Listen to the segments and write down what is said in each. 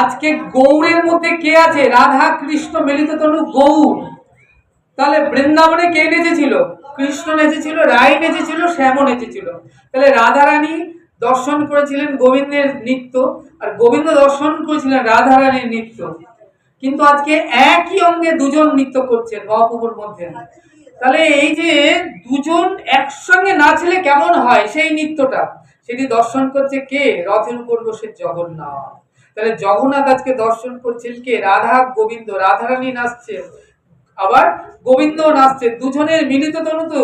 আজকে গৌরের মধ্যে কে আছে? রাধা কৃষ্ণ, মিলিত তনু গৌর তাহলে বৃন্দাবনে কে নেচেছিল? কৃষ্ণ নেচেছিল, রায় নেচেছিল, শ্যামও নেচেছিল। তাহলে রাধারানী দর্শন করেছিলেন গোবিন্দের নৃত্য, আর গোবিন্দ দর্শন করেছিলেন রাধারানীর নৃত্য। কিন্তু আজকে একই অঙ্গে দুজন নৃত্য করছেন মহাপ্রভুর মধ্যে। তাহলে এই যে দুজন একসঙ্গে নাচলে কেমন হয় সেই নৃত্যটা? সেটি দর্শন করছে কে? রথের উপর বসে জগন্নাথ। তাহলে জগন্নাথ আজকে দর্শন করছেন কে? রাধা গোবিন্দ, রাধারানী নাচছে আবার গোবিন্দ নাচছে দুজনের মিলিত তনু তো,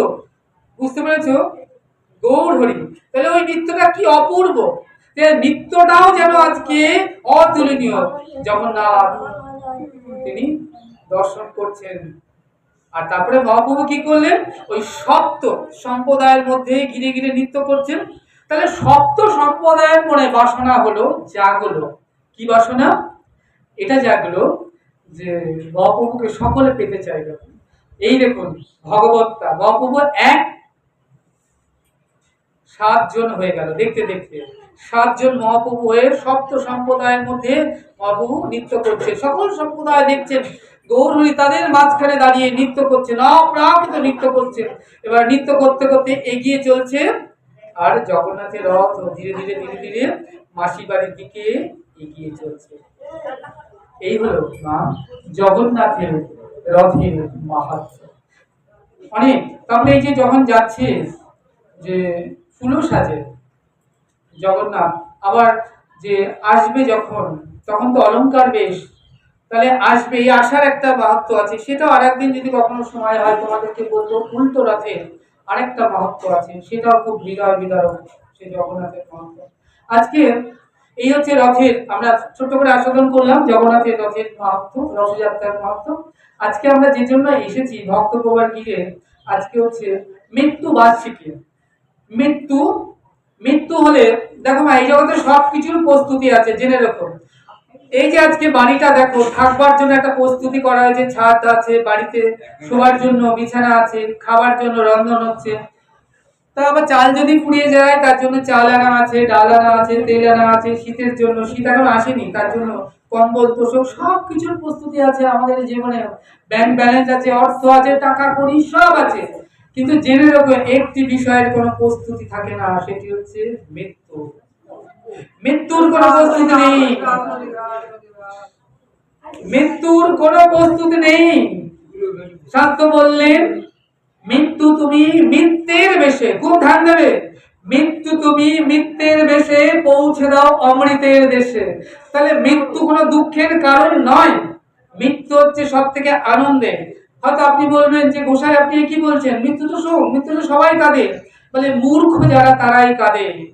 বুঝতে পেরেছ? গৌর হরি। তাহলে ওই নৃত্যটা কি অপূর্ব? নৃত্যটাও যেন আজকে অতুলনীয়। জগন্নাথ, তিনি দর্শন করছেন। আর তারপরে মহাপ্রভু কি করলেন? ওই সপ্ত সম্প্রদায়ের মধ্যে ঘিরে ঘিরে নৃত্য করছেন। তাহলে সপ্ত সম্প্রদায়ের মনে বাসনা হলো জাগলো। কি বাসনা? এটা জাগলো যে মহাপ্রভুকে সকলে পেতে চাইবে এই দেখুন, ভগবত্তা, মহাপ্রভু এক সাতজন হয়ে গেল, দেখতে দেখতে। সাতজন মহাপ্রভু হয়ে সপ্ত সম্প্রদায়ের মধ্যে মহাপ্রভু নৃত্য করছে। সকল সম্প্রদায় দেখছেন গৌরহরি তাদের মাঝখানে দাঁড়িয়ে নৃত্য করছেন অপ্রাকৃত নৃত্য করছেন এবার নৃত্য করতে করতে এগিয়ে চলছে আর জগন্নাথের রথ ধীরে ধীরে ধীরে ধীরে মাসি বাড়ির দিকে এগিয়ে চলছে। এই হলো মা জগন্নাথের রথের মাহাত্ম। অনেক, তাহলে এই যে যখন যাচ্ছে যে ফুলও সাজে জগন্নাথ, আবার যে আসবে যখন, তখন তো অলঙ্কার বেশ। তাহলে আসবে, এই আসার একটা মাহাত্ম আছে। সেটা আর একদিন যদি কখনো সময় হয়, তোমাদেরকে বলব, উল্টো রথে আরেকটা মাহাত্ম আছে। সেটাও খুব হৃদয় বিদারক সেই জগন্নাথের মাহাত্ম। আজকে এই হচ্ছে রথের, আমরা ছোট্ট করে আস্বাদন করলাম, জগন্নাথের রথের মাহাত্ম, রথযাত্রার মাহাত্ম। আজকে আমরা যে জন্য এসেছি ভক্ত প্রবার গিরে আজকে হচ্ছে মৃত্যু বার্ষিকী। মৃত্যু মৃত্যু হলে, দেখো মা, এই জগতে সব কিছুর প্রস্তুতি আছে, জেনে রাখো। এই যে আজকে বাড়িটা দেখো, থাকবার জন্য একটা প্রস্তুতি করা হয়েছে, ছাদ আছে, বাড়িতে শোবার জন্য বিছানা আছে, খাবার জন্য রন্ধন হচ্ছে। তা আবার চাল যদি ফুরিয়ে যায়, তার জন্য চাল আনা আছে, ডাল আনা আছে, তেল আনা আছে, শীতের জন্য। শীত এখন আসেনি, তার জন্য কম্বল, তোষক সব কিছুর প্রস্তুতি আছে আমাদের জীবনে। ব্যাংক ব্যালেন্স আছে, অর্থ আছে, টাকা কড়ি সব আছে। কিন্তু জেনে রাখো, একটি বিষয়ের কোনো প্রস্তুতি থাকে না, সেটি হচ্ছে মৃত্যু। মৃত্যুর কোনো প্রস্তুতি নেই। মৃত্যুর কোনো প্রস্তুতি নেই। শাস্ত্র বললেন মৃত্যু তুমি মিথ্যের বেশে, খুব ধ্যান দেবে। মৃত্যু তুমি মিথ্যের বেশে পৌঁছে দাও অমৃতের দেশে। তাহলে মৃত্যু কোনো দুঃখের কারণ নয়। মৃত্যু হচ্ছে সব থেকে আনন্দের হয়তো আপনি বলবেন যে, গোসাই, আপনি কি বলছেন? মৃত্যু তো শোক মৃত্যু তো সবাই কাঁদে। বলে মূর্খ যারা, তারাই কাঁদে।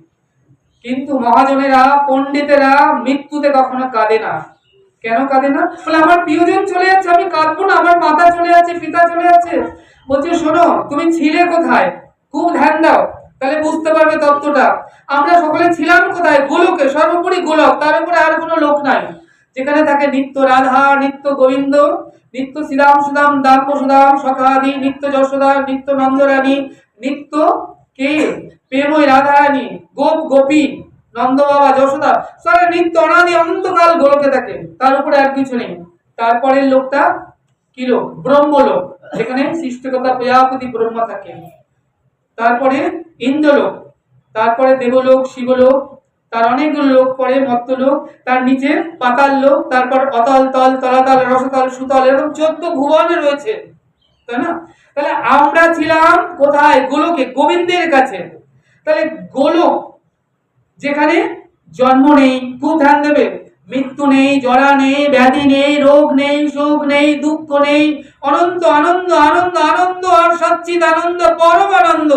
কিন্তু মহাজনেরা, পণ্ডিতেরা মৃত্যুতে কখনো কাঁদে না। কেন কাঁদে না? বলে, আমার প্রিয়জন চলে যাচ্ছে, আমি কাঁদবো না, আমার মাতা চলে যাচ্ছে, পিতা চলে যাচ্ছে। বলছে, শোনো, তুমি ছিলে কোথায়? খুব ধ্যান দাও, তাহলে বুঝতে পারবে তত্ত্বটা। আমরা সকলে ছিলাম কোথায়? গোলকে, সর্বোপরি গোলক, তার উপরে আর কোনো লোক নাই। যেখানে থাকে নিত্য রাধা, নিত্য গোবিন্দ, নিত্য শ্রীরাম সুদাম দাম সুদাম, সখাদি, নিত্য যশোদা, নিত্য নন্দরানী, নিত্য কে? প্রেমই রাধারানী, গোপ গোপী। নন্দ বাবা যশোদা সারা নিত্য অনাদি অনন্তকাল গোলকে থাকে তার উপরে আর কিছু নেই। তারপরের লোকটা কি লোক? ব্রহ্মলোক যেখানে সৃষ্টিকতা প্রজাপতি ব্রহ্মা থাকে তারপরে ইন্দ্রলোক তারপরে দেবলোক, শিবলোক, তার অনেকগুলো লোক, পরে মত্তলোক, তার নিচে পাতাল লোক, তারপর অতল তল, তলাতল, রসতল, সুতল, এরকম চোদ্দ ভুবনে রয়েছে। তাই না? তাহলে আমরা ছিলাম কোথায়? গোলকে, গোবিন্দের কাছে। তাহলে গোলক যেখানে জন্ম নেই, খুব ধ্যান দেবে। মৃত্যু নেই, জরা নেই, ব্যাধি নেই, রোগ নেই, শোক নেই, দুঃখ নেই। অনন্ত আনন্দ আনন্দ আনন্দ, আর সচ্চিদ আনন্দ, পরম আনন্দ,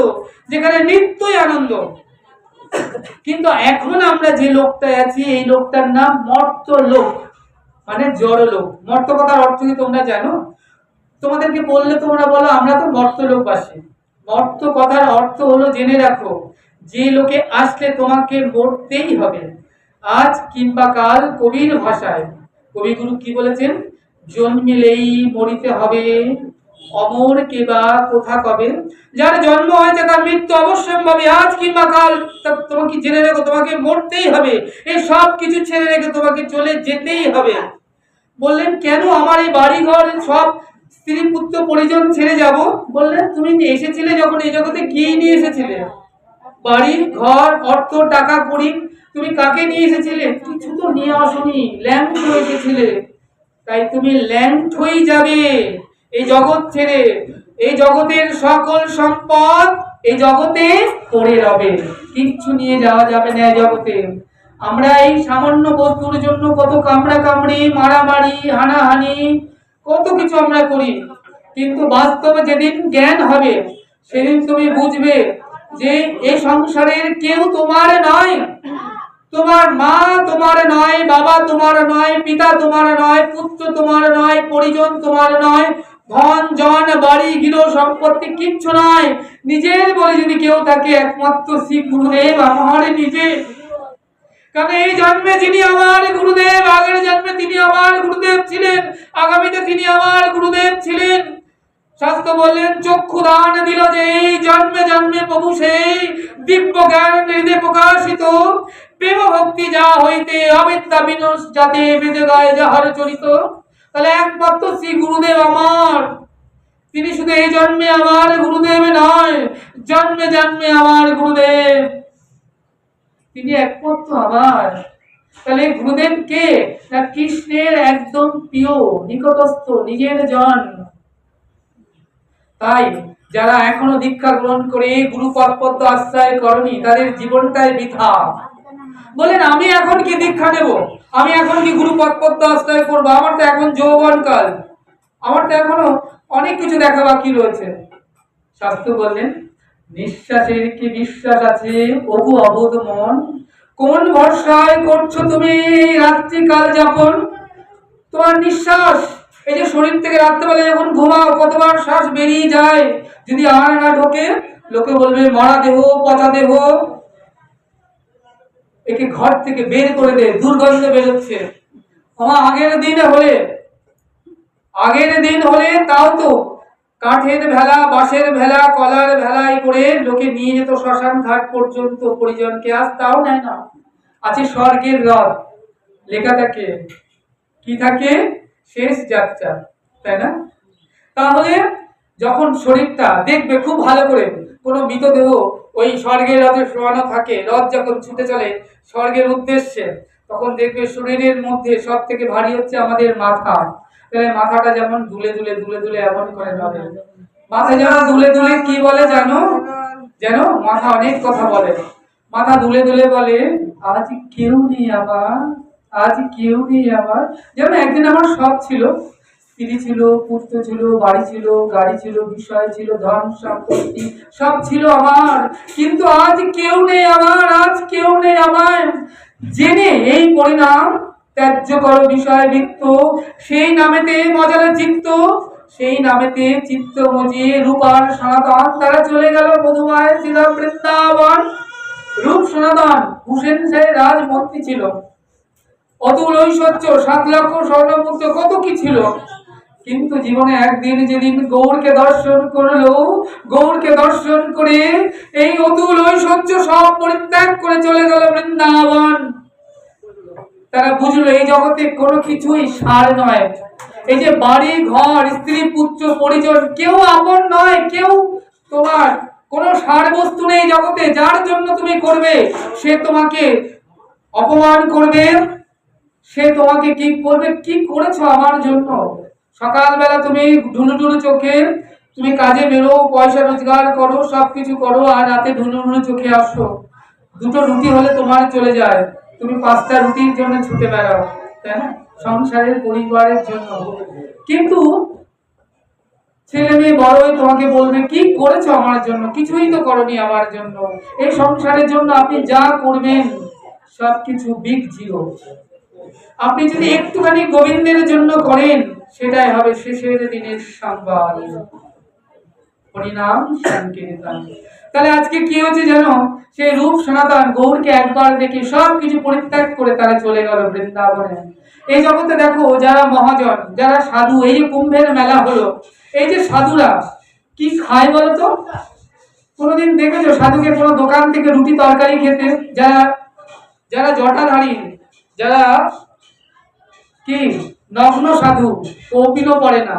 যেখানে নিত্যই আনন্দ। কিন্তু এখন আমরা যে লোকটায় আছি, এই লোকটার নাম মর্ত লোক মানে জড় লোক মর্ত কথার অর্থ কি তোমরা জানো? তোমাদেরকে বললে তোমরা বলো, আমরা তো মর্ত লোকবাসী মর্ত কথার অর্থ হলো জেনে রাখো যে লোকে আসলে তোমাকে মরতেই হবে, আজ কিংবা কাল কবির ভাষায়। কবিগুরু কি বলেছেন? জন্মিলেই মরিতে হবে। অমর কে বা কোথা কবে? যার জন্ম হয়েছে তার মৃত্যু অবশ্যম্ভাবী আজ কিংবা কাল তোমাকে জেনে রেখো, তোমাকে মরতেই হবে। এই সব কিছু ছেড়ে রেখে তোমাকে চলে যেতেই হবে। বললেন, কেন আমার এই বাড়ি ঘর সব স্ত্রী পুত্র পরিজন ছেড়ে যাব? বললেন, তুমি এসেছিলে যখন এই জগতে কি নিয়ে এসেছিলে। বাড়ি ঘর, অর্থ, টাকা কড়ি তুমি কাকে নিয়ে এসেছিলে? কিছু তো নিয়ে আসনি ল্যাম্প হয়ে এসেছিলে তাই তুমি ল্যাম্প হয়ে যাবে এই জগৎ ছেড়ে। এই জগতের সকল সম্পদ এই জগতে পড়ে রবে। কিচ্ছু নিয়ে যাওয়া যাবে না জগতে। আমরা এই সামান্য বস্তুর জন্য কত কামড়া কামড়ি, মারামারি, হানাহানি, কত কিছু আমরা করি। কিন্তু বাস্তবে যেদিন জ্ঞান হবে, সেদিন তুমি বুঝবে যে এই সংসারের কেউ তোমার নয়। তোমার মা তোমার নয়, বাবা তোমার নয়, পিতা তোমার নয়, পুত্র তোমার নয়, পরিজন তোমার নয়, ধন, জন, বাড়ি, গৃহ, সম্পত্তি কিচ্ছু নয়। নিজের বলে যদি কেউ থাকে, একমাত্র শ্রী গুরুদেব আমার নিজে। কারণ এই জন্মে যিনি আমার গুরুদেব, আগের জন্মে তিনি আমার গুরুদেব ছিলেন, আগামীতে তিনি আমার গুরুদেব ছিলেন। শাস্ত্র বললেন চক্ষু দান দিল যে এই জন্মে জন্মে প্রভু সেই দিব্য জ্ঞান হৃদয় প্রকাশিত। প্রেম ভক্তি যা হইতে অবিদ্যা বিনশ যাতে বেদে গায়ে যাহার চরিত। তাহলে একমাত্র শ্রী গুরুদেব আমার। তিনি শুধু এই জন্মে আমার গুরুদেব নয়, জন্মে জন্মে আমার গুরুদেব। তিনি একমাত্র আমার। তাহলে গুরুদেব কে? না কৃষ্ণের একদম প্রিয়, নিকটস্থ, নিজের জন। তাই যারা এখনও দীক্ষা গ্রহণ করে গুরু পদপদ্ম আশ্রয় করনি, তাদের জীবনটাই বৃথা। বলেন, আমি এখন কি দীক্ষা নেব? আমি এখন কি গুরু পদপদ্ম আশ্রয় করব? আমার তো এখন যৌবন কাল। আমার তো এখনও অনেক কিছু দেখা বাকি রয়েছে। শাস্ত্র বললেন, নিঃশ্বাসের কি বিশ্বাস আছে, অবু অবোধ মন। কোন ভরসায় করছ তুমি রাত্রিকাল যাপন? তোমার নিঃশ্বাস এই যে শরীর থেকে রাত্রেবেলা যখন ঘুমাও, কতবার শ্বাস বেরিয়ে যায়, যদি আর না ঢোকে, লোকে বলবে, মরা দেহ, পচা দেহ। একে ঘর থেকে বের করে দে দুর্গন্ধ বেরোচ্ছে। আমার আগের দিনে হলে, আগের দিন হলে তাও তো কাঠের ভেলা, বাঁশের ভেলা, কলার ভেলায় করে লোকে নিয়ে যেত শ্মশান ঘাট পর্যন্ত। পরিজনকে আজ তাও নেয় না। আছে স্বর্গের রথ। লেখা থাকে, কি থাকে? শেষ যাত্রা, তাই না? তাহলে যখন শরীরটা দেখবে খুব ভালো করে, কোনো মৃতদেহ ওই স্বর্গের রথে শোয়ানো থাকে রথ যখন ছুটে চলে স্বর্গের উদ্দেশ্যে, তখন দেখবে শরীরের মধ্যে সব থেকে ভারী হচ্ছে আমাদের মাথা। তাহলে মাথাটা যেমন দুলে দুলে দুলে দুলে এমন করে নড়ে মাথা যেমন দুলে দুলে কি বলে জানো? যেন মাথা অনেক কথা বলে। মাথা দুলে দুলে বলে, আজ কেউ নেই আমার আজ কেউ নেই আমার। যেমন একদিন আমার সব ছিল, স্ত্রী ছিল, পুত্র ছিল, বাড়ি ছিল, গাড়ি ছিল, বিষয় ছিল, ধন সম্পত্তি, সব ছিল আমার। কিন্তু আজ কেউ নেই আমার, আজ কেউ নেই আমার জেনে এই পরিণাম ত্যায্য কর বিষয় বৃত্ত, সেই নামেতে মজার চিত্ত, সেই নামেতে চিত্ত মজিয়ে রূপার সনাতন, তারা চলে গেল মধুমায় ছিল বৃন্দাবন। রূপ সনাতন, হুসেন সাহেব রাজমন্ত্রী ছিল। অতুল ঐশ্বর্য সাত লক্ষ স্বর্ণমুক্ত, কত কি ছিল? কিন্তু জীবনে একদিন যেদিন গৌরকে দর্শন করল, গৌরকে দর্শন করে এই অতুল ঐশ্বর্য সব পরিত্যাগ করে চলে গেল বৃন্দাবন। তারা বুঝলো, এই জগতে কোনো কিছুই সার নয়। এই যে বাড়ি, ঘর, স্ত্রী, পুত্র, পরিজন, কেউ আপন নয়, কেউ তোমার কোনো সার বস্তু নেই জগতে, যার জন্য তুমি করবে, সে তোমাকে অপমান করবে। সে তোমাকে কি করবে? কি করেছ আমার জন্য? সকালবেলা তুমি ঢুলু ঢুলু চোখে তুমি কাজে বেরো, পয়সা রোজগার করো সব কিছু করো, আর রাতে ঢুলু ঢুলু চোখে আসো। দুটো রুটি হলে তোমার চলে যায়। তুমি পাঁচটা রুটির জন্য ছুটে বেড়াও, তাই না? সংসারের পরিবারের জন্য। কিন্তু ছেলে মেয়ে বড়ই তোমাকে বলবে, কি করেছ আমার জন্য? কিছুই তো করনি আমার জন্য। এই সংসারের জন্য আপনি যা করবেন, সবকিছু বিগ জিরো। আপনি যদি একটুখানি গোবিন্দের জন্য করেন, সেটাই হবে শেষের দিনের সংকীর্তন। তাহলে আজকে কি জানো? রূপ সনাতন গৌরকে একবার দেখে পরিত্যাগ করে তারা চলে গেল বৃন্দাবনে। এই জগতে দেখো, যারা মহাজন, যারা সাধু, এই যে কুম্ভের মেলা হলো, এই যে সাধুরা, কি খায় বলতো? কোনোদিন দেখেছ সাধুকে কোনো দোকান থেকে রুটি তরকারি খেতে? যারা যারা জটাধারী যারা কি নগ্ন সাধু কৌপিনও পড়ে না,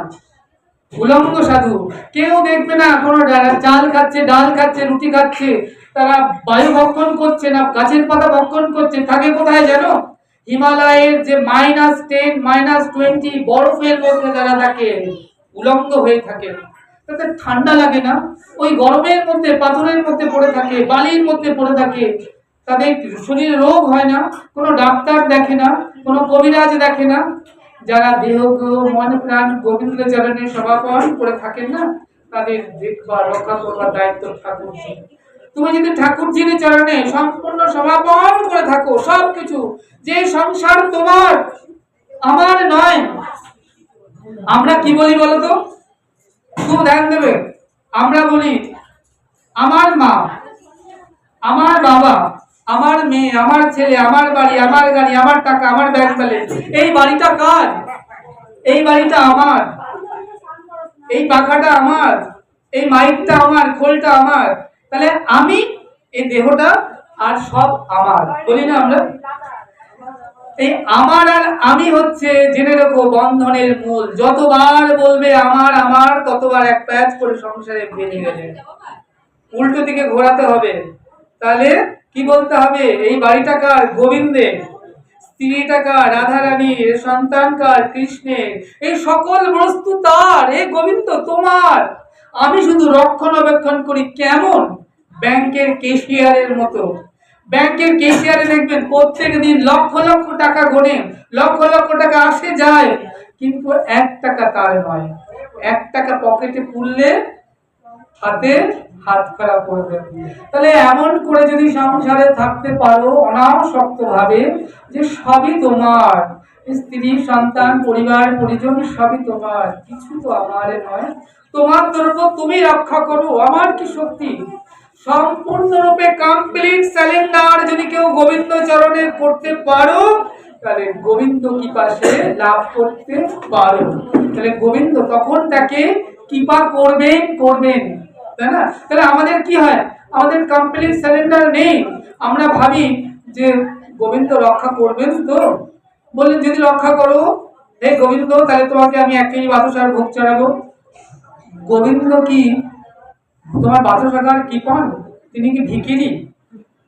উলঙ্গ সাধু, কেউ দেখবে না কোনো চাল খাচ্ছে, ডাল খাচ্ছে, রুটি খাচ্ছে, তারা বায়ু ভক্ষণ করছে না, গাছের পাতা ভক্ষণ করছে, থাকে কোথায় জানো? হিমালয়ের যে মাইনাস টেন মাইনাস টোয়েন্টি বরফের মধ্যে যারা থাকে, উলঙ্গ হয়ে থাকে। তাতে ঠান্ডা লাগে না, ওই গরমের মধ্যে, পাথরের মধ্যে পড়ে থাকে, বালির মধ্যে পড়ে থাকে তাদের শরীরে রোগ হয় না, কোনো ডাক্তার দেখে না, কোনো কবিরাজ দেখে না। যারা দেহ মন, প্রাণ গোবিন্দ চরণের সমাপন করে থাকেন না, তাদের দেখবার রক্ষা করবার দায়িত্ব ঠাকুরজি। তুমি যদি ঠাকুরজির চরণে সম্পূর্ণ সমাপন করে থাকো সব কিছু যে সংসার তোমার, আমার নয়। আমরা কি বলি বলতো? খুব ধ্যান দেবে। আমরা বলি, আমার মা, আমার বাবা আমার মেয়ে, আমার ছেলে, আমার বাড়ি, আমার গাড়ি, আমার টাকা, আমার ব্যাংক ব্যালেন্স এই বাড়িটা কার? এই বাড়িটা আমার। এই পাখাটা আমার। এই মাইকটা আমার, খোলটা আমার। তাহলে আমি এই দেহটা আর সব আমার। বলি না আমরা? এই আমার আর আমি হচ্ছে, জেনে রেখো, বন্ধনের মূল। যতবার বলবে আমার আমার, ততবার এক প্যাচ করে সংসারে বেরিয়ে গেলে। উল্টো দিকে ঘোরাতে হবে। তাহলে কি বলতে হবে? এই বাড়িটা কার? গোবিন্দের। স্ত্রীটা কার? রাধা রানীর সন্তান কার? কৃষ্ণের। এই সকল বস্তু তার। এ গোবিন্দ, তোমার। আমি শুধু রক্ষণাবেক্ষণ করি কেমন? ব্যাংকের কেশিয়ারের মতো। ব্যাংকের কেশিয়ারে দেখবেন প্রত্যেক দিন লক্ষ লক্ষ টাকা গণে লক্ষ লক্ষ টাকা আসে যায়। কিন্তু এক টাকা তার নয়। এক টাকা পকেটে পুরলে হাতে হাত খারাপ করবে তাহলে এমন করে যদি সংসারে থাকতে পারো অনাসক্ত ভাবে যে সবই তোমার। স্ত্রী, সন্তান, পরিবার, পরিজন, সবই তোমার। কিছু তো আমার নয়। তোমার দ্রব্য তুমি রক্ষা করো, আমার কি শক্তি? সম্পূর্ণরূপে কমপ্লিট স্যালেন্ডার যদি কেউ গোবিন্দ চরণে করতে পারো, তাহলে গোবিন্দ কৃপা সে লাভ করতে পারো। তাহলে গোবিন্দ তখন তাকে কৃপা করবেন করবেন। তাই না? তাহলে আমাদের কি হয়? আমাদের কমপ্লিট সিলিন্ডার নেই। আমরা ভাবি যে গোবিন্দ রক্ষা করবেন তো? বললেন, যদি রক্ষা করো, হে গোবিন্দ, তাহলে তোমাকে আমি এক কেজি বাতাসার ভোগ চড়াবো গোবিন্দ কি? তোমার বাতাসাগার কি পান তিনি কি ভিকিরি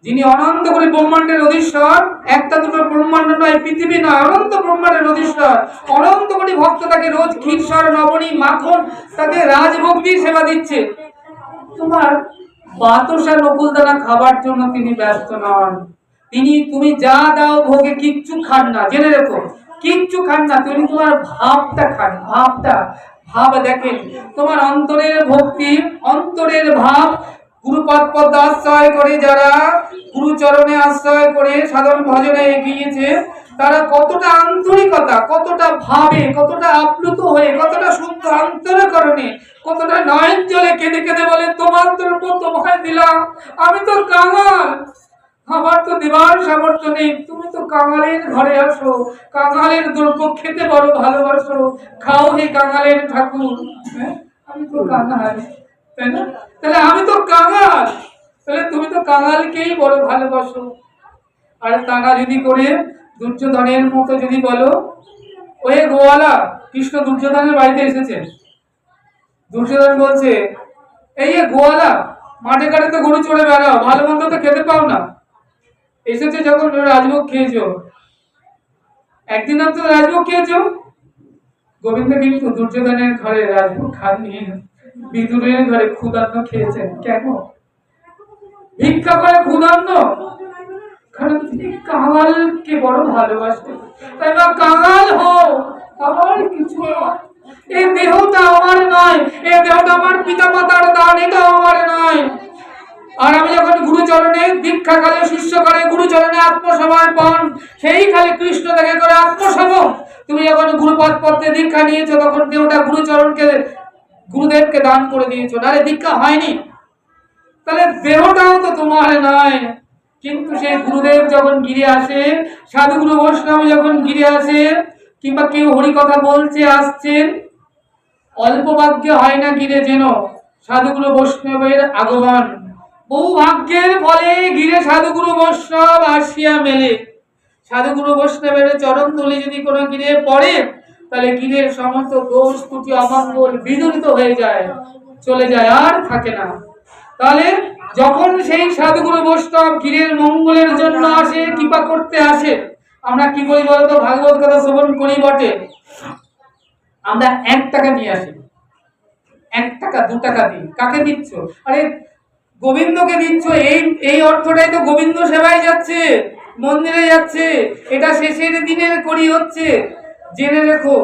যিনি অনন্ত করে ব্রহ্মাণ্ডের অধীশ্বর, একটা দুটো ব্রহ্মাণ্ড নয়, পৃথিবী নয়, অনন্ত ব্রহ্মাণ্ডের অধীশ্বর। অনন্ত কোটি ভক্ত তাকে রোজ ক্ষীরসর, নবনী, মাখন, তাকে রাজভোগ দিয়ে সেবা দিচ্ছে। তোমার বাতসা নকুলদানা খাবার জন্য তিনি ব্যস্ত নন। তিনি, তুমি যা দাও ভোগে কিচ্ছু খান না। জেনে রেখো, কিচ্ছু খান না। তিনি তোমার ভাবটা খান, ভাবটা। ভাব দেখেন, তোমার অন্তরের ভক্তি, অন্তরের ভাব গুরুপদ পদ আশ্রয় করে যারা গুরুচরণে আশ্রয় করে সাধন ভজনে এগিয়েছে, তারা কতটা আন্তরিকতা, কতটা ভাবে, কতটা আপ্লুত হয়ে, কতটা সুন্দর অন্তরকরণে কতটা নয়ন জলে কেঁদে কেঁদে বলে, তোমার দ্রব্য তোমায় দিলাম, আমি তো কাঙাল, আমার তো দেবার সামর্থ্য নেই, তুমি তো কাঙালের ঘরে আসো, কাঙালের দ্রব্য খেতে বড় ভালোবাসো, খাও হে কাঙালের ঠাকুর হ্যাঁ? আমি তো কাঙাল তাই না? তাহলে আমি তো কাঙাল। তাহলে তুমি তো কাঙালকেই বড় ভালোবাসো। আর তারা যদি করে, দুর্যোধনের মতো যদি বলো ওই গোয়ালা, কৃষ্ণ দুর্যোধনের বাড়িতে এসেছে। দুর্যোধন বলছে, এই যে গোয়ালা, মাঠে ঘাটে তো গরু চড়ে বেড়াও, ভালো মন্দ তো খেতে পাও না। এসেছে যখন রাজভোগ খেয়েছো। একদিন তো রাজভোগ খেয়েছো? গোবিন্দ কিন্তু দুর্যোধনের ঘরে রাজভোগ খাননি। বিদুরের ঘরে ক্ষুদান্ন খেয়েছেন। কেন? ভিক্ষা করে কারণ তিনি কাঙালকে বড় তাই কাঙাল হও আমার কিছু। এই দেহটা আমার নয় এই দেহটা আমার পিতা মাতার দান, এটা আমার নয়। আর আমি যখন গুরুচরণে দীক্ষা কালে শিষ্য করে, গুরুচরণে আত্মসমর্পণ, সেই কালে কৃষ্ণ দেখে করে আত্মসম তুমি যখন গুরুপদ পত্রে দীক্ষা নিয়েছো, তখন দেহটা গুরুচরণকে গুরুদেবকে দান করে দিয়েছ নারে দীক্ষা হয়নি। তাহলে দেহটাও তো তোমার নয়। কিন্তু সেই গুরুদেব যখন গিরে আসে, সাধুগুরু বৈষ্ণব যখন গিরে আসে, কিংবা কেউ হরি কথা বলছে আসছেন অল্প ভাগ্যে হয় না গিরে যেন সাধুগুরু বৈষ্ণবের আগমন। বহু ভাগ্যের ফলে গিরে সাধুগুরু বৈষ্ণব আসিয়া মেলে। সাধুগুরু বৈষ্ণবের চরণ তলে যদি কোনো গিরে পড়ে তাহলে গিরের সমস্ত দোষ ত্রুটি অমঙ্গল বিদরিত হয়ে যায়, চলে যায়, আর থাকে না। তাহলে যখন সেই সাধুগুরু বৈষ্ণব গিরের মঙ্গলের জন্য আসে, কৃপা করতে আসে, আমরা কি করি বলতো? ভাগবত কথা শ্রবণ করি বটে। আমরা এক টাকা নিয়ে আসি। এক টাকা, দু টাকা দিই। কাকে দিচ্ছ? আরে গোবিন্দকে দিচ্ছ। এই এই অর্থটাই তো গোবিন্দ সেবায় যাচ্ছে, মন্দিরে যাচ্ছে। এটা শেষের দিনের করি হচ্ছে। জেনে রেখো,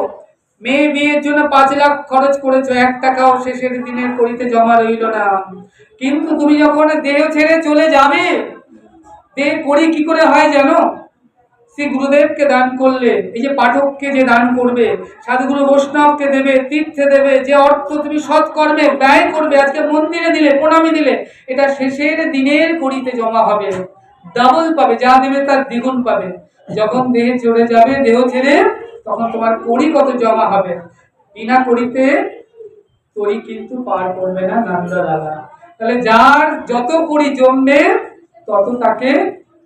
মেয়ে বিয়ের জন্য পাঁচ লাখ খরচ করেছ, এক টাকাও শেষের দিনের করিতে জমা রইল না। কিন্তু তুমি যখন দেহ ছেড়ে চলে যাবে দেহ করি কি করে হয় জানো? শ্রী গুরুদেবকে দান করলে, এই যে পাঠককে যে দান করবে, সাধুগুরু বৈষ্ণবকে দেবে, তীর্থে দেবে, যে অর্থ তুমি সৎকর্মে ব্যয় করবে, আজকে মন্দিরে দিলে, প্রণামী দিলে, এটা শেষের দিনের করিতে জমা হবে। ডাবল পাবে, যা দেবে তার দ্বিগুণ পাবে। যখন দেহে চলে যাবে, দেহ ছেড়ে তখন তোমার করি কত জমা হবে? বিনা করিতে করি কিন্তু পার করবে না নান্দা দাদা। তাহলে যার যত কড়ি জমবে, তত তাকে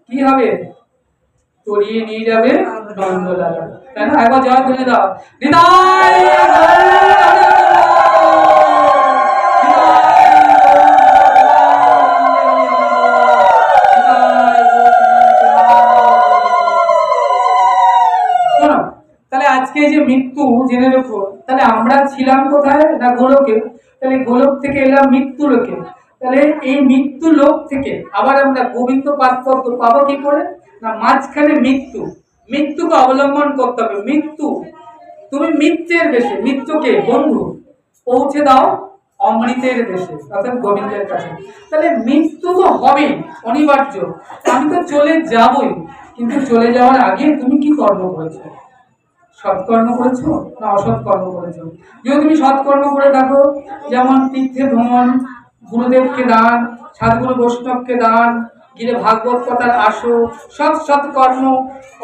কি হবে? তরিয়ে নিয়ে যাবে নন্দলালা তাই না? একবার জয় তুলে দাও। হৃদয় মৃত্যু জেনে রেখো। তাহলে আমরা ছিলাম কোথায়? না গোলকে তাহলে গোলক থেকে এলাম মৃত্যু লোকে তাহলে এই মৃত্যু লোক থেকে আবার আমরা গোবিন্দ পাত্র পাবো কি করে? না মাঝখানে মৃত্যু। মৃত্যুকে অবলম্বন করতে হবে। মৃত্যু। তুমি মৃত্যের দেশে মৃত্যুকে বন্ধু, পৌঁছে দাও অমৃতের দেশে, অর্থাৎ গোবিন্দের কাছে। তাহলে মৃত্যু তো হবেই অনিবার্য। আমি তো চলে যাবই। কিন্তু চলে যাওয়ার আগে তুমি কি কর্ম করেছ? সৎকর্ম করেছ না অসৎকর্ম করেছ? যদি তুমি সৎকর্ম করে থাকো, যেমন তীর্থে ভ্রমণ, গুরুদেবকে দান, সাধুগুরু বৈষ্ণবকে দান, গিরে ভাগবত কথার আসো সৎ সৎকর্ম,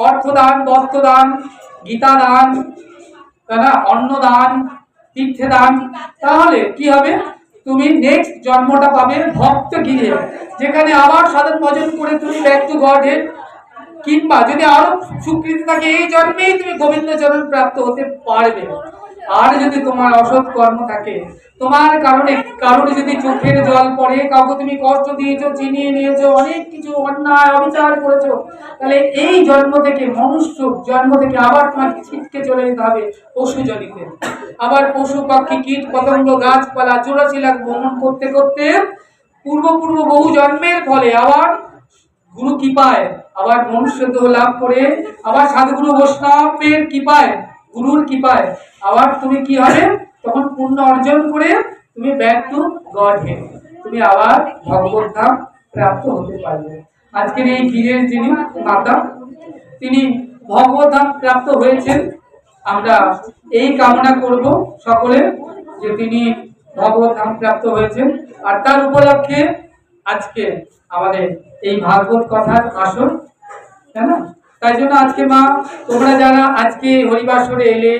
অর্থদান, বস্ত্রদান গীতা দান না, অন্নদান তীর্থে দান তাহলে কি হবে? তুমি নেক্সট জন্মটা পাবে ভক্ত গিরে, যেখানে আবার সাধন ভজন করে তুমি ব্যাক টু কিংবা যদি আরও স্বীকৃতি থাকে, এই জন্মেই তুমি গোবিন্দ চরণ প্রাপ্ত হতে পারবে। আর যদি তোমার অসৎ কর্ম থাকে, তোমার কারণে কারোর যদি চোখের জল পড়ে, কাউকে তুমি কষ্ট দিয়েছ, চিনিয়ে নিয়েছো, অনেক কিছু অন্যায় অবিচার করেছ, তাহলে এই জন্ম থেকে, মনুষ্য জন্ম থেকে আবার তোমাকে ছিটকে চলে যেতে হবে পশু জনিতে। আবার পশু, পাখি, কীট, পতঙ্গ, গাছপালা চুরাশি লাখ ভ্রমণ করতে করতে পূর্ব পূর্ব বহু জন্মের ফলে আবার গুরু কৃপায়, আবার মনুষ্য দেহ লাভ করে, আবার সাধুগুরু বৈষ্ণবের কৃপায়, গুরুর কৃপায়। আবার তুমি কি হবে? তখন পুণ্য অর্জন করে তুমি ব্যাক টু গড তুমি আবার ভগবত ধাম প্রাপ্ত হতে পারবে। আজকের এই গিরের যিনি মাতা, তিনি ভগবত ধাম প্রাপ্ত হয়েছেন। আমরা এই কামনা করব সকলে যে তিনি ভগবত ধাম প্রাপ্ত হয়েছেন। আর তার উপলক্ষে আজকে আমাদের এই ভাগবত কথার আসর তাই না? তাই জন্য আজকে মা, তোমরা যারা আজকে হরিবাসরে এলে,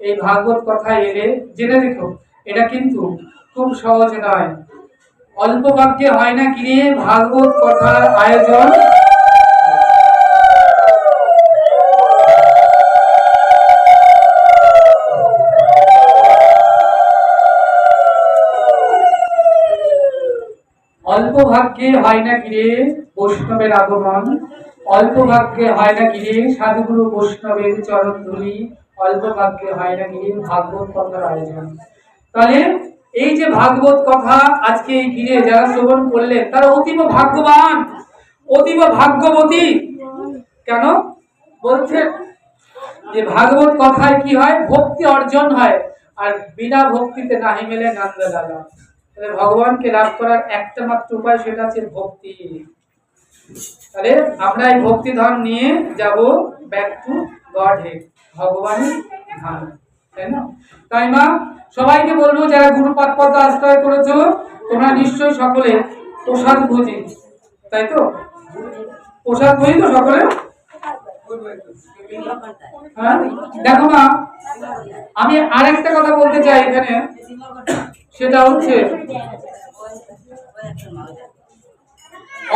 এই ভাগবত কথায় এলে, জেনে রেখো, এটা কিন্তু খুব সহজ নয়। অল্প বাক্যে হয় না গিয়ে ভাগবত কথার আয়োজন। অল্প ভাগ্যে হয় না গিরে বৈষ্ণবের আগমন। অল্প ভাগ্যে হয় না গিরে সাধুগুরু বৈষ্ণবের চরণ ধুলি। অল্প ভাগ্যে হয় না গিরে ভাগবত কথার আয়োজন। তাহলে এই যে ভাগবত কথা আজকে এই গিরে যারা শ্রবণ করলেন, তারা অতীব ভাগ্যবান। অতীব ভাগ্যবতী। কেন? বলছে যে ভাগবত কথায় কি হয়? ভক্তি অর্জন হয়। আর বিনা ভক্তিতে নাহি মেলে নন্দ দাদা। ভগবানকে লাভ করার একটা মাত্র উপায় সেটা হচ্ছে ভক্তি। তাহলে আমরা এই ভক্তি ধন নিয়ে যাব ব্যাক টু গড হেড ভগবানের ধাম, তাই না? তাই মা, সবাইকে বলব, যারা গুরুপাদ পদ আশ্রয় করেছ, তোমরা নিশ্চয়ই সকলে প্রসাদ ভোজি, তাই তো? প্রসাদ ভোজি তো সকলে? হ্যাঁ? দেখো মা, আমি আরেকটা কথা বলতে চাই এখানে, সেটা হচ্ছে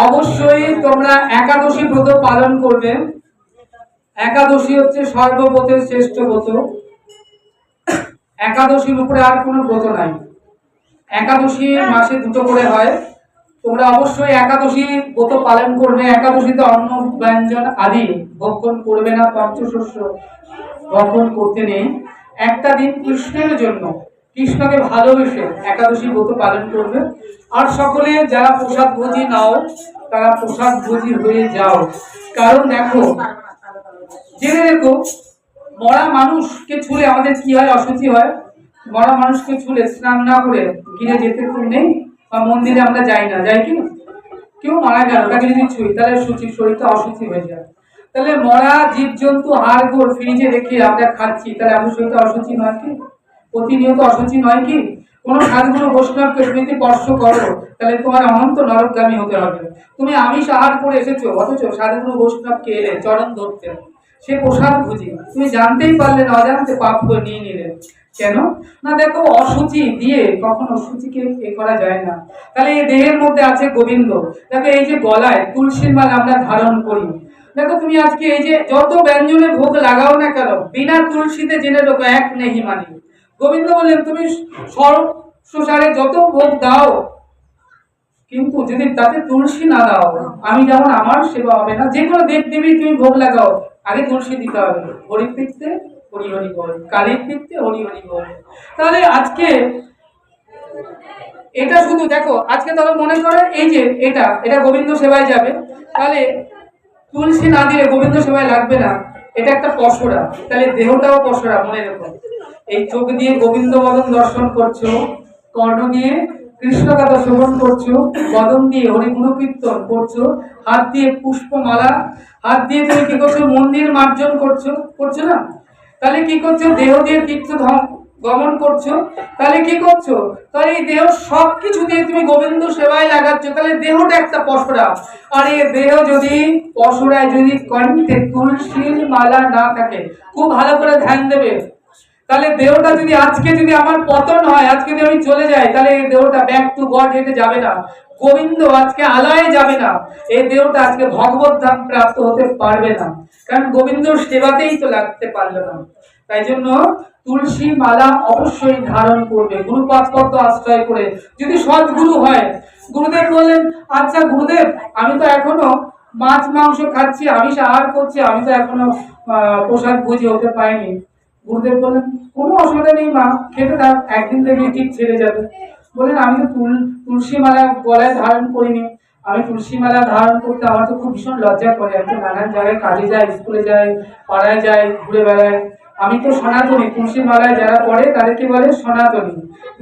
অবশ্যই তোমরা একাদশী ব্রত পালন করবে। একাদশী হচ্ছে সর্বব্রতের শ্রেষ্ঠ ব্রত। একাদশীর উপরে আর কোনো ব্রত নাই। একাদশী মাসে দুটো করে হয়। তোমরা অবশ্যই একাদশী ব্রত পালন করবে। একাদশীতে অন্ন, ব্যঞ্জন আদি ভক্ষণ করবে না, পঞ্চশস্য ভক্ষণ করতে নেই। একটা দিন কৃষ্ণের জন্য কৃষ্ণকে ভালোবেসে একাদশী ব্রত পালন করবে। আর সকলে যারা প্রসাদ ভোজি নাও, তারা প্রসাদ ভোজি হয়ে যাও। কারণ দেখো, জেনে দেখো মরা মানুষকে ছুলে আমাদের কি হয়? অশুচি হয়। মরা মানুষকে ছুলে স্নান না করে গিরে যেতে তো নেই বা মন্দিরে আমরা যাই না। যাই কি কেউ মারা গেল, তাকে যদি ছুঁই, তাহলে সুচি শরীরটা অশুচি হয়ে যায়। তাহলে মরা জীবজন্তু হাড় গোড় ফ্রিজে রেখে আমরা খাচ্ছি, তাহলে আমাদের শরীরটা অশুচি নয় কি? প্রতিনিয়ত অশুচি নয় কি? কোন সাধুগুরু বৈষ্ণবকে যদি স্পর্শ করো, তাহলে তোমার অনন্ত নরকগামী হতে হবে। তুমি আমিষ আহার করে এসেছ, অথচ সাধুগুরু বৈষ্ণবকে এলে চরণ ধরতে সে প্রসাদ খুঁজি তুমি জানতেই পারলে না, অজান্তে পাপ করে নিয়ে নিলে। কেন? না দেখো, অসুচি দিয়ে কখনো অসুচিকে এ করা যায় না। তাহলে এই দেহের মধ্যে আছে গোবিন্দ। দেখো, এই যে গলায় তুলসীর মালা আমরা ধারণ করি। দেখো, তুমি আজকে এই যে যত ব্যঞ্জনে ভোগ লাগাও না কেন, বিনা তুলসীতে জেনে দেখো এক নেহি মানি। গোবিন্দ বললেন, তুমি সর্ব সুসারে যত ভোগ দাও, কিন্তু যদি তাতে তুলসী না দাও, আমি যেমন আমার সেবা হবে না, যে কোনো দেব দেবী তুমি ভোগ লাগাও, আগে তুলসী দিতে হবে। হরির পিত্তে হরি হরি বল, কালীর হরি হরি বল। তাহলে আজকে এটা শুধু দেখো, আজকে তাহলে মনে করো এই যে এটা এটা গোবিন্দ সেবায় যাবে। তাহলে তুলসী না দিলে গোবিন্দ সেবায় লাগবে না। এটা একটা পশরা। তাহলে দেহটাও পশরা, মনে রেখো। এই চোখ দিয়ে গোবিন্দ বদন দর্শন করছ কর্ণ দিয়ে কৃষ্ণ কথা শ্রবণ করছ, বদন দিয়ে হরিগুণ কীর্তন করছ, হাত দিয়ে পুষ্পমালা, হাত দিয়ে তুমি কি করছ, মন্দির মার্জন করছ করছ না? তাহলে কি করছ, দেহ দিয়ে তীর্থ গমন করছ, তাহলে কি করছ? তাহলে এই দেহ সব কিছু দিয়ে তুমি গোবিন্দ সেবায় লাগাচ্ছ, তাহলে দেহটা একটা পশরা। আর এই দেহ যদি পশরায় যদি কণ্ঠে তুলসীর মালা না থাকে, খুব ভালো করে ধ্যান দেবে। তাহলে দেহটা যদি আজকে যদি আমার পতন হয়, আজকে যদি আমি চলে যাই, তাহলে এই দেহটা ব্যাক টু গড হেঁটে যাবে না। গোবিন্দ আজকে আলায় যাবে না। এই দেহটা আজকে ভগবত ধাম প্রাপ্ত হতে পারবে না। কারণ গোবিন্দর সেবাতেই তো লাগতে পারল না। তাই জন্য তুলসী মালা অবশ্যই ধারণ করবে। গুরুপাদ পদ্ম আশ্রয় করে। যদি সৎগুরু হয়, গুরুদেব বললেন আচ্ছা গুরুদেব, আমি তো এখনও মাছ, মাংস খাচ্ছি, আমিষ আহার করছি, আমি তো এখনও প্রসাদ বুঝে হতে পাইনি। গুরুদেব বললেন, কোনো অসুবিধা নেই মা, খেতে থাক, একদিন দেখবি ঠিক ছেড়ে যাবে। বললেন, আমি তো তুল, তুলসী মালা গলায় ধারণ করিনি। আমি তুলসী মালা ধারণ করতে আমার তো খুব ভীষণ লজ্জা করে। আমি নানান জায়গায় কাজে যাই, স্কুলে যাই, পাড়ায় যাই, ঘুরে বেড়াই। আমি তো সনাতনী, তুলসী মালায় যারা পড়ে তাদেরকে বলে সনাতনী।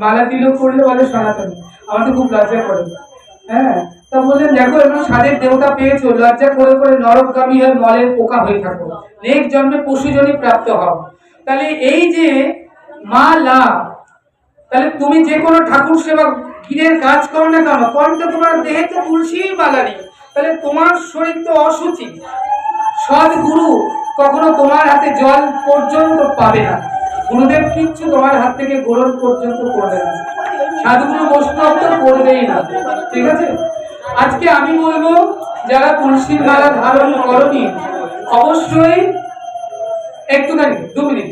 মালা তিলক করলে বলে সনাতনী। আমার তো খুব লজ্জা করে। হ্যাঁ তা বললেন, দেখো এমন স্বাদের দেবতা পেয়েছ, লজ্জা করে করে নরকগামী হয়ে মলের পোকা হয়ে থাকো। নেক জন্মে পশুজনই প্রাপ্ত হও। তাহলে এই যে মা লা, তাহলে তুমি যে কোনো ঠাকুর সেবা গিরের কাজ করো না কেন? কণ্ঠে তোমার দেহে তো তুলসী মালা নেই। তাহলে তোমার শরীর তো অসুচি সৎ গুরু কখনো তোমার হাতে জল পর্যন্ত পাবে না। গুরুদেব কিচ্ছু তোমার হাত থেকে গ্রহণ পর্যন্ত করবে না। সাধুগুরু বৈষ্ণব তো করবেই না, ঠিক আছে? আজকে আমি বলব, যারা তুলসীর মালা ধারণ করনি, অবশ্যই একটুখানি দু মিনিট।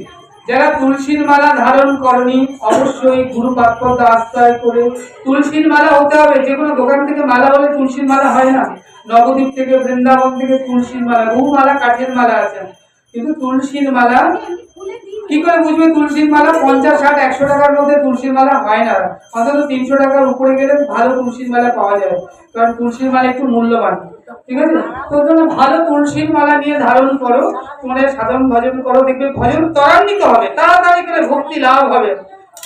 যারা তুলসীর মালা ধারণ করনি, অবশ্যই গুরু পাত্রতা আশ্রয় করে তুলসীর মালা হতে হবে। যে কোনো দোকান থেকে মালা হলে তুলসীর মালা হয় না। নবদ্বীপ থেকে বৃন্দাবন থেকে তুলসীর মালা বহু মালা কাঠের মালা আছে। কিন্তু তুলসীর মালা কি করে বুঝবে তুলসীর মালা পঞ্চাশ ষাট, একশো টাকার মধ্যে তুলসীর মালা হয় না। অন্তত তিনশো টাকার উপরে গেলে ভালো তুলসীর মালা পাওয়া যায় কারণ তুলসীর মালা একটু মূল্যবান। ঠিক আছে? তো জন্য ভালো তুলসীর মালা নিয়ে ধারণ করো। তোমরা সাধারণ ভজন করো। দেখবে ভজন ত্বরান্বিত হবে। তাড়াতাড়ি করে ভক্তি লাভ হবে।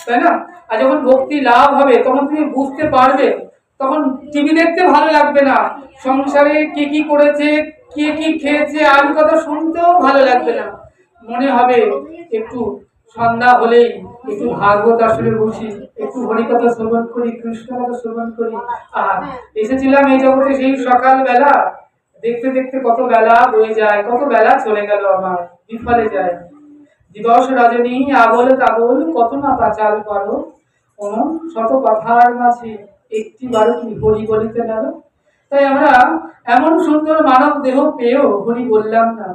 তাই না? আর যখন ভক্তি লাভ হবে, তখন তুমি বুঝতে পারবে। তখন টিভি দেখতে ভালো লাগবে না। সংসারে কে কি করেছে, কে কি খেয়েছে, আর কথা শুনতেও ভালো লাগবে না। মনে হবে একটু সন্ধ্যা হলেই একটু ভাগবত আসলে বসি, একটু হরিকথা শ্রবণ করি কৃষ্ণ কথা শ্রবণ করি। আর এসেছিলাম এই জগতে সেই সকাল বেলা দেখতে দেখতে কত বেলা বয়ে যায়, কত বেলা চলে গেল আমার, বিফলে যায়। দিবস রজনী, আবল তাবল, কত না পাচাল করো। শত কথার মাঝে একটি বারো কি হরি বলিতে গেল তাই আমরা এমন সুন্দর মানব দেহ পেয়েও হরি বললাম না।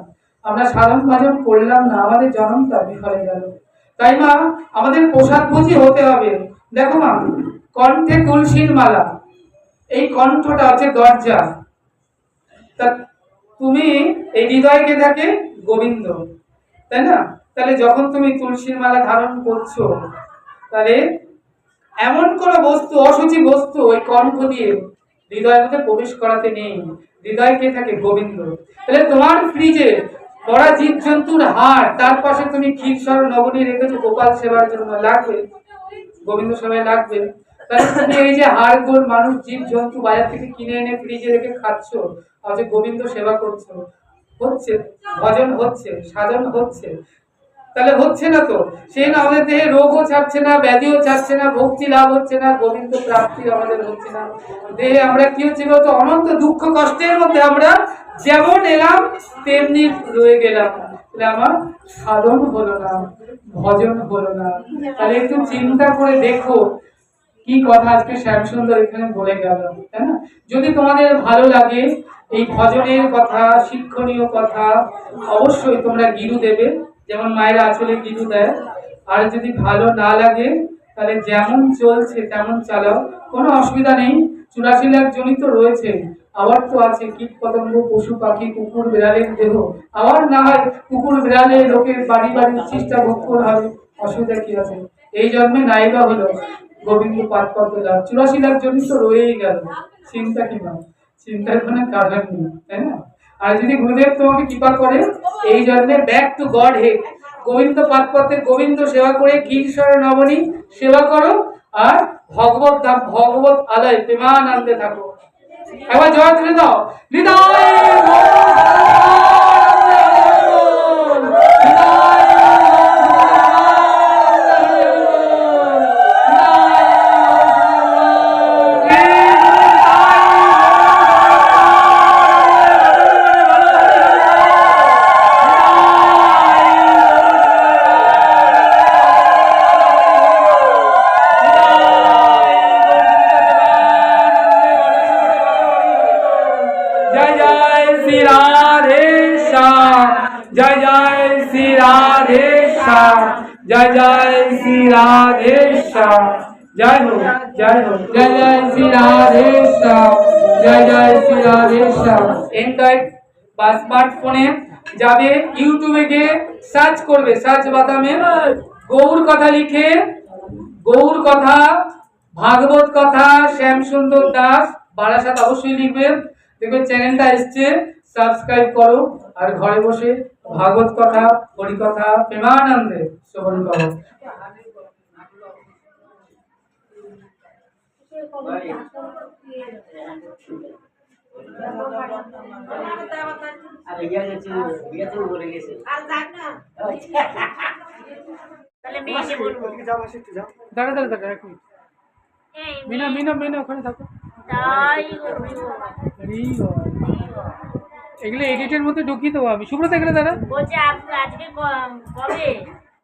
আমরা সাধন ভজন করলাম না, আমাদের জন্মটা বিফলে গেল। তাই মা, আমাদের পোশাক বুঝি হতে হবে। দেখো মা, কণ্ঠে তুলসীর মালা। এই কণ্ঠটা হচ্ছে দরজা। তা তুমি এই হৃদয়কে থাকে গোবিন্দ, তাই না? তাহলে যখন তুমি তুলসীর মালা ধারণ করছ, তাহলে এমন কোনো বস্তু, অসুচি বস্তু ওই কণ্ঠ দিয়ে হৃদয়ের মধ্যে প্রবেশ করাতে নেই। হৃদয় কে থাকে গোবিন্দ। তাহলে তোমার ফ্রিজে বড়া জীব জন্তুর হাড়, তার পাশে তুমি ক্ষীরসর নবনী রেখেছো, গোপাল সেবার জন্য লাগবে। গোবিন্দ সেবায় লাগবে। এই যে হাড় গোড় মানুষ জীব জন্তু বাজার থেকে কিনে এনে ফ্রিজে রেখে খাচ্ছ অথচ গোবিন্দ সেবা করছ, হচ্ছে, ভজন হচ্ছে, সাধন হচ্ছে তাহলে হচ্ছে না তো। সেই না আমাদের দেহে রোগও ছাড়ছে না, ব্যাধিও ছাড়ছে না, ভক্তি লাভ হচ্ছে না, গোবিন্দ প্রাপ্তি আমাদের হচ্ছে না। দেহে আমরা কি হচ্ছে বলতো, অনন্ত দুঃখ কষ্টের মধ্যে আমরা যেমন এলাম, তেমনি রয়ে গেলাম। আমার সাধন হলো না, ভজন হলো না। তাহলে একটু চিন্তা করে দেখো, কি কথা আজকে শ্যামসুন্দর এখানে বলে গেল, তাই না? যদি তোমাদের ভালো লাগে এই ভজনের কথা, শিক্ষণীয় কথা, অবশ্যই তোমরা গিরু দেবে। যেমন মায়ের আঁচলে গিরু দেয়? আর যদি ভালো না লাগে, তাহলে যেমন চলছে তেমন চালাও। কোনো অসুবিধা নেই। চুরাশি লাখ জনই তো রয়েছে। আবার তো আছে কীট পতঙ্গ, পশু পাখি, কুকুর, বিড়ালের দেহ। আবার না হয় কুকুর বিড়ালে লোকের বাড়ি বাড়ির চেষ্টা করে হবে। অসুবিধা কি আছে? এই জন্মে নাইবা হলো গোবিন্দ পাঠ করতে লাভ চুরাশি লাখ জনই তো রয়েই গেল। চিন্তা কি না চিন্তার কোনো কারণ নেই, তাই না? আর যদি গুরুদেব তোমাকে কৃপা করে, এই জন্মে ব্যাক টু গড হে। গোবিন্দ পাতপথে গোবিন্দ সেবা করে গিরিশ্বর নবনী সেবা করো আর ভগবত ধাম, ভগবত আলয় প্রেমানন্দে থাকো। এবার জয় তুলে দাও। হৃদয় জয় জয় শ্রী রাধেশ্যাম। জয় হো জয় হো জয় জয় শ্রী রাধেশ্যাম। জয় জয় শ্রী রাধেশ্যাম। এন্ড্রয়েড বা স্মার্টফোনে যাবে ইউটিউবে গিয়ে সার্চ করবে সার্চ বাতামে গৌর কথা লিখে, গৌর কথা, ভাগবত কথা, শ্যামসুন্দর দাস, বারাসাত অবশ্যই লিখবেন দেখবেন চ্যানেলটা এসছে সাবস্ক্রাইব করো, আর ঘরে বসে ভাগবত কথা হরিকথা প্রেমানন্দে শ্রবণ করো। দাঁড়া দাঁড়া দাঁড়া এক মিনিট। মিনা মিনা মিনা ওখানে থাকো। এগুলো এডিটের মধ্যে ঢুকিয়ে দেবো আমি। সুব্রত এগুলো দাদা বলছি আজকে কবে?